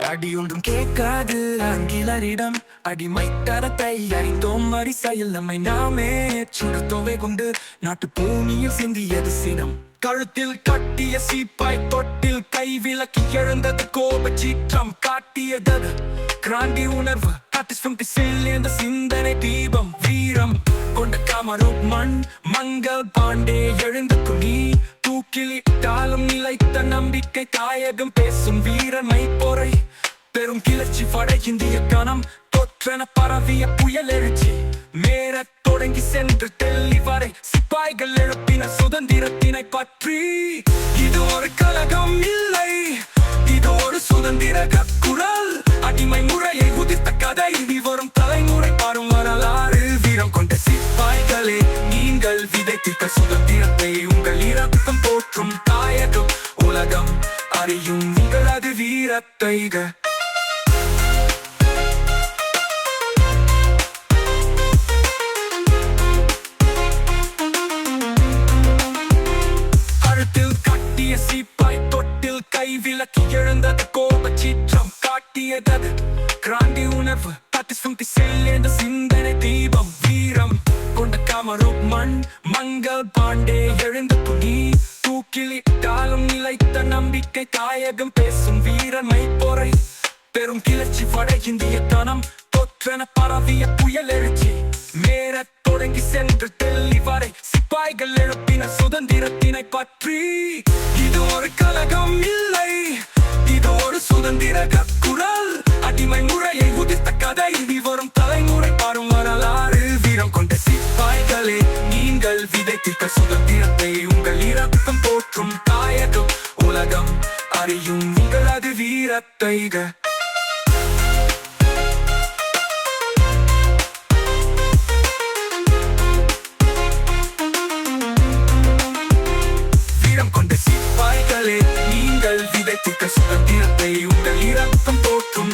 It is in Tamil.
அடி ஒன்றும் கேட்காது ஆங்கிலரிடம் அடிமை தரத்தை அறிந்தோம் வரிசையில் நம்மை நாமே சுடுத்தோவை கொண்டு நாட்டு பூமியில் சிந்தியது சினம். கழுத்தில் கட்டிய சீப்பாய் தொட்டில் கை விலக்கி எழுந்தது கோப சீற்றம் காட்டியது கிராந்தி உணர்வு இந்த சிந்தனை தீபம் வீரம் கொண்ட காமரும் மண் மங்கள் பாண்டே எழுந்து குனி தூக்கிலிட்டாலும் நிலைத்த நம்பிக்கை தாயகம் பேசும் வீரமை பெரும் கிளர்ச்சி படை இந்திய கணம். தொற்றென பரவிய புயல் எழுச்சி. மேறத் தொடங்கி சென்று டெல்லி வரை சிப்பாய்கள் எழுப்பின சுதந்திரத்தினை பற்றி. இது ஒரு கலகம் இல்லை. இது ஒரு சுதந்திர குரல் அடிமை முறையை உதிர்த்த கதை. இனி வரும் தலைமுறை பாரும் வரலாறு. வீரம் கொண்ட சிப்பாய்களே நீங்கள் விதைத்திட்ட சுதந்திரத்தை உங்கள் இரத்தம் போற்றும் தாயகம். உலகம் அறியும் உங்களது வீரத்தைக. விலக்கி எழுந்தது கோப சீற்றம் காட்டியதது கிராந்தி உணர்வு பத்து சுத்தி செல்லேந்த சிந்தனை தீபம் வீரம் கொண்ட கமரும் மண் மங்கள் பாண்டே எழுந்த துணி தூக்கிலிட்டாலும் நிலைத்த நம்பிக்கை தாயகம் பேசும் வீரமை பொறை பெரும் கிளர்ச்சி வட இந்திய தனம் தொற்றென பரவிய புயல் எழுச்சி. மேறத் தொடங்கி சென்று டெல்லி வரை சிப்பாய்கள் எழுப்பின சுதந்திரத்தினை பற்றி. இது ஒரு கலகம் இல்லை சுதந்திர குரல் அடிமை முறையை உதித்த கதை இனி வரும் தலைமுறை பாரும் வரலாறு. வீரம் கொண்ட சிப்பாய்களே நீங்கள் விதைத்திருக்க சுதந்திரத்தை உங்கள் இறக்கம் போற்றும் தாயகம். உலகம் அறியும் உங்களது வீரத்தைக. தந்திரத்தை உங்கள் இரத்தம் போற்றும்